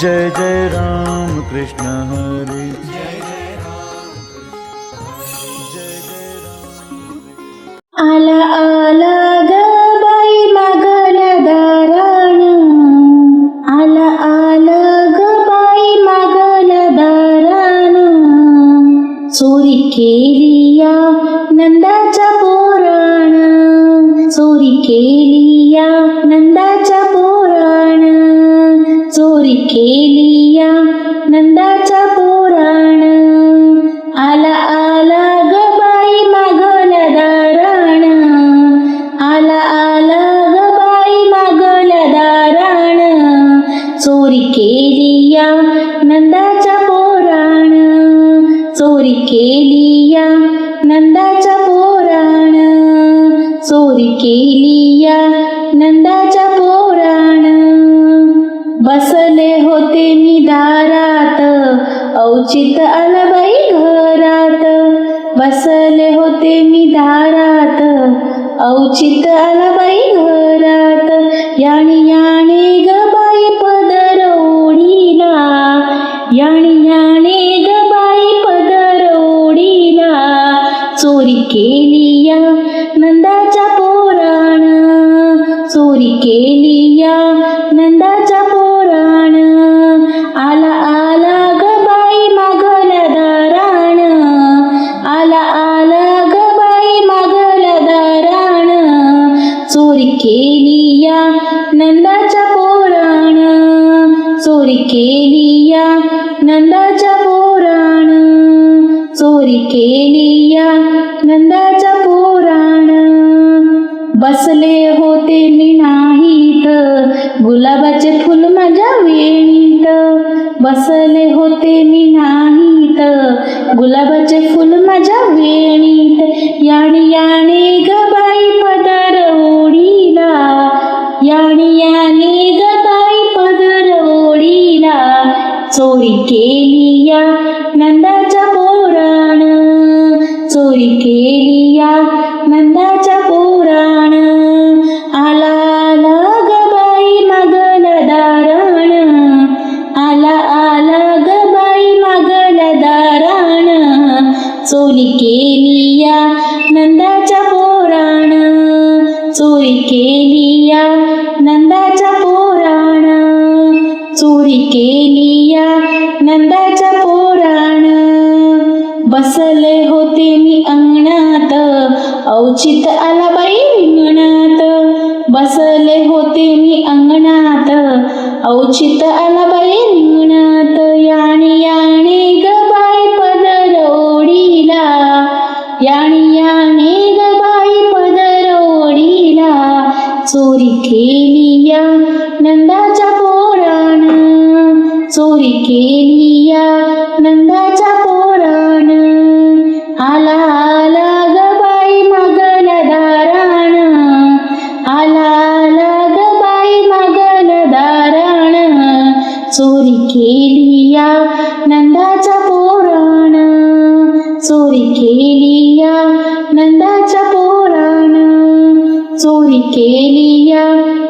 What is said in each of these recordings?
जय जय राम कृष्ण हरी। आला आला ग बाई मागला दाराण आला आला ग बाई मागला दाराण चोरी केली या नंदाच्या पोराण. चोरी केली या नंदाच्या पोराण. आला आला ग बाई मागला दाराण. आला आला ग बाई मागला दाराण. चोरी केली या नंदाच्या पोराण. चोरी केली चोरी केली या नंदाच्या पोराण. बसले होते मी दारात औचित अलबाई घरात. बसले होते मी दारात औचित अलबाई घरात. याणी याणे ग बाई पदर याणी याणे ग बाई पदर चोरी केली चोरी केली या नंदाच्या पोराण आला आला ग बाई मागला दाराण आला आला ग बाई मागला दाराण चोरी केली या नंदाच्या पोराण चोरी केली या नंदाच्या पोराण चोरी केली बसले होते मी नाहीत. गुलाबाचे फुल माझ्या वेणीत. बसले होते मी नाहीत. गुलाबाचे फुल माझ्या वेणीत. याणी याने ग बाई पदर ओढीला. याणी याने ग बाई पदर ओढीला. चोरी केली या नंदाच्या पोराण चोरी केली या नंदाच्या पोराण चोरी केली या नंदाच्या पोराण. चोरी केली या नंदाच्या पोराण. चोरी केली या नंदाच्या पोराण. बसले होते मी अंगणात औचित आला बाई रिंगणात बसले होते मी अंगणात औचित आला बाई रिंगणात याने याणी याने गबाई बाई चोरी केली या नंदाच्या पोराण चोरी केली या नंदाच्या पोराण आला आला गबाई बाई मागला दाराण आला आला गबाई बाई मागला दाराण चोरी केली चोरी केली या नंदाच्या पोराण चोरी केली या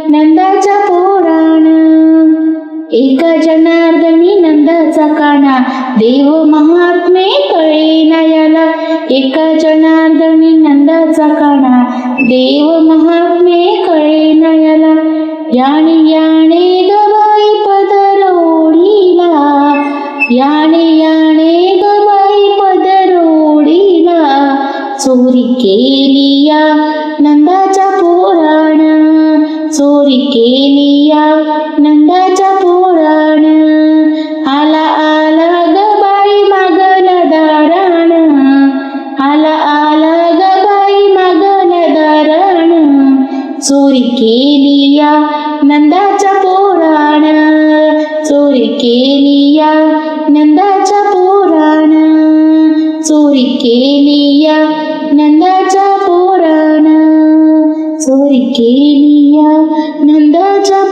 नंदाच्या पोराण एका जनार्दनी नंदाचा काना देव महात्मे कळेना याला. एका जनार्दनी नंदाचा काना देव महात्मे कळेना याला. याणे याने ग बाई पदर ओढीला चोरी केली या नंदाच्या पुराण. चोरी केली या नंदाच्या पुराण. आला आला ग बाई मागला दाराण आला आला ग बाई मागला दाराण चोरी केली या नंदाच्या पुराण. चोरी केली या नंदाच्या पुराण. चोरी केली चोरी केली या नंदाच्या